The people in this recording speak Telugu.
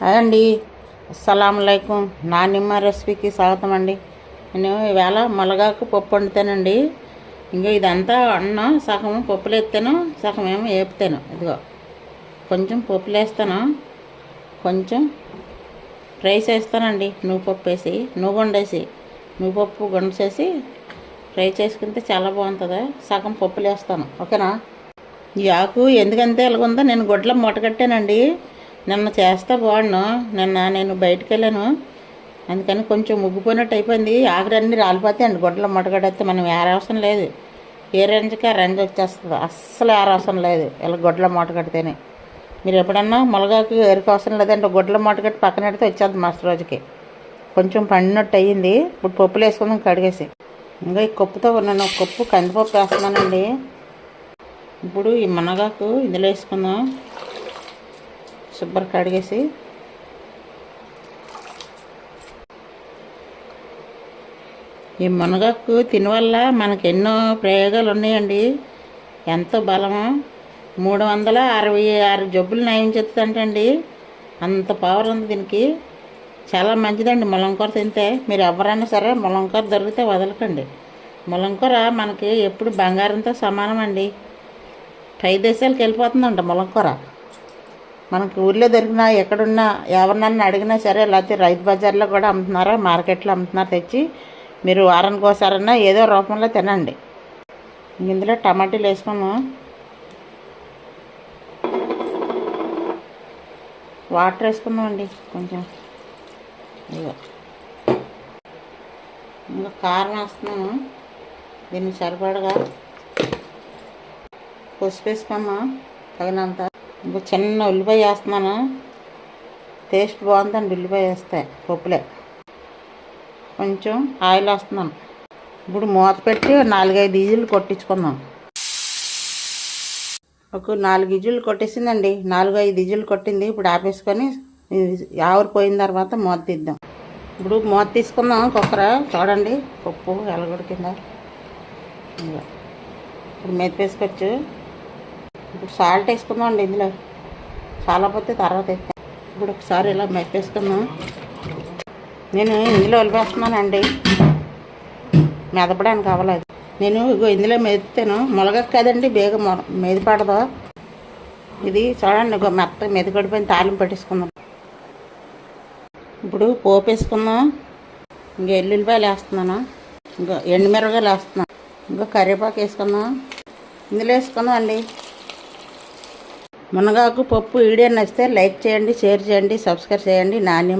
హాయ్ అండి. అస్సలం నా నిమ్మ రెసిపీకి స్వాగతం అండి. నేను ఈవేళ మలగాకు పప్పు వండుతానండి. ఇంకా ఇదంతా అన్నం సగం పప్పులు ఎత్తాను సగం ఏమో వేపుతాను ఇదిగో కొంచెం పప్పులు వేస్తాను. కొంచెం రైస్ వేస్తానండి. నువ్వు పప్పు వేసి నువ్వు వండేసి నువ్వు పప్పు గుండేసి ఫ్రై చేసుకుంటే చాలా బాగుంటుంది. సగం పప్పులు వేస్తాను. ఓకేనా? ఈ ఆకు ఎందుకంతే ఎలాగుందో నేను గుడ్ల మూట కట్టానండి. నిన్న చేస్తే బాగున్నాను నిన్న నేను బయటికి వెళ్ళాను అందుకని కొంచెం ముగ్గిపోయినట్టు అయిపోయింది. ఆకులన్నీ రాలిపోతాయండి గుడ్ల మూట మనం ఏరవసరం లేదు. ఏ రంజుకి ఆ రంజు వచ్చేస్తుంది. అస్సలు ఏరవసరం లేదు. ఇలా గుడ్ల మూట కడితేనే మీరు ఎప్పుడన్నా ములగాకు ఎరుకు అవసరం లేదంటే గుడ్ల మూట కట్టి పక్కన పెడితే వచ్చేది మస్తు రోజుకి. కొంచెం పండినట్టు అయ్యింది. ఇప్పుడు పప్పులు వేసుకుందాం కడిగేసి. ఇంకా ఈ కప్పుతో నేను ఒక కప్పు కందిపప్పు వేస్తున్నానండి. ఇప్పుడు ఈ మునగాకు ఇందులో వేసుకుందాం. శుభ్ర కడిగేసి. ఈ మునగాకు తినవల్ల మనకు ఎన్నో ప్రయోగాలు ఉన్నాయండి. ఎంతో బలము. మూడు వందల అరవై ఆరు జబ్బులు నయం చెప్తుంటండి అంత పవర్ ఉంది దీనికి. చాలా మంచిదండి ములంకూర తింటే. మీరు ఎవరైనా సరే ములంకూర దొరికితే వదలకండి. ములంకూర మనకి ఎప్పుడు బంగారంతో సమానం అండి పై దేశాలకు వెళ్ళిపోతుందంట ములంకూర మనకి ఊర్లో దొరికినా ఎక్కడున్నా ఎవరినన్నా అడిగినా సరే లేకపోతే రైతు బజార్లో కూడా అమ్ముతున్నారా మార్కెట్లో అమ్ముతున్నారు తెచ్చి మీరు వారానికి ఒకసారన్నా ఏదో రూపంలో తినండి. ఇందులో టమాటీలు వేసుకోము వాటర్ వేసుకుందామండి కొంచెం. ఇదిగో. ఇంకా కారం వేస్తున్నాము. దీన్ని సరిపడగా పసుపు వేసుకున్నాం తగినంత. ఇంకా చిన్న ఉల్లిపాయ వేస్తున్నాను. టేస్ట్ బాగుందండి ఉల్లిపాయ వేస్తే పప్పులే. కొంచెం ఆయిల్ వేస్తున్నాను. ఇప్పుడు మూత పెట్టి నాలుగైదు ఈజులు కొట్టించుకుందాం. ఒక నాలుగు ఇజులు కొట్టేసిందండి. నాలుగు ఐదు ఇజులు కొట్టింది. ఇప్పుడు ఆపేసుకొని ఆవిరిపోయిన తర్వాత మూత తీద్దాం. ఇప్పుడు మూత తీసుకుందాం కుక్కర. చూడండి పప్పు ఎలగొడికిందా ఇప్పుడు మెత్త వేసుకోవచ్చు ఇప్పుడు సాల్ట్ వేసుకుందాం అండి ఇందులో. చాలా పోతే తర్వాత వేస్తాం. ఇప్పుడు ఒకసారి ఇలా మెప్పేసుకుందాం నేను ఇందులో వదిలేస్తున్నానండి మెదపడానికి అవ్వలేదు. నేను ఇగో ఇందులో మెదుతాను మొలగకు కదండి బేగ మెదపడదు మెదిపడదు ఇది చూడండి ఇగో మెత్త మెదగడిపోయిన తాలింపు పెట్టేసుకుందాం. ఇప్పుడు పోపు వేసుకుందాం. ఇంకా ఎల్లుల్లిపాయలు వేస్తున్నాను. ఇంకా ఎండుమిరగాయలు వేస్తున్నాను. ఇంకా కరివేపాకు వేసుకుందాం. ఇందులో వేసుకుందాం అండి మునగాకు పప్పు వీడియో నచ్చితే లైక్ చేయండి షేర్ చేయండి సబ్స్క్రైబ్ చేయండి. నాని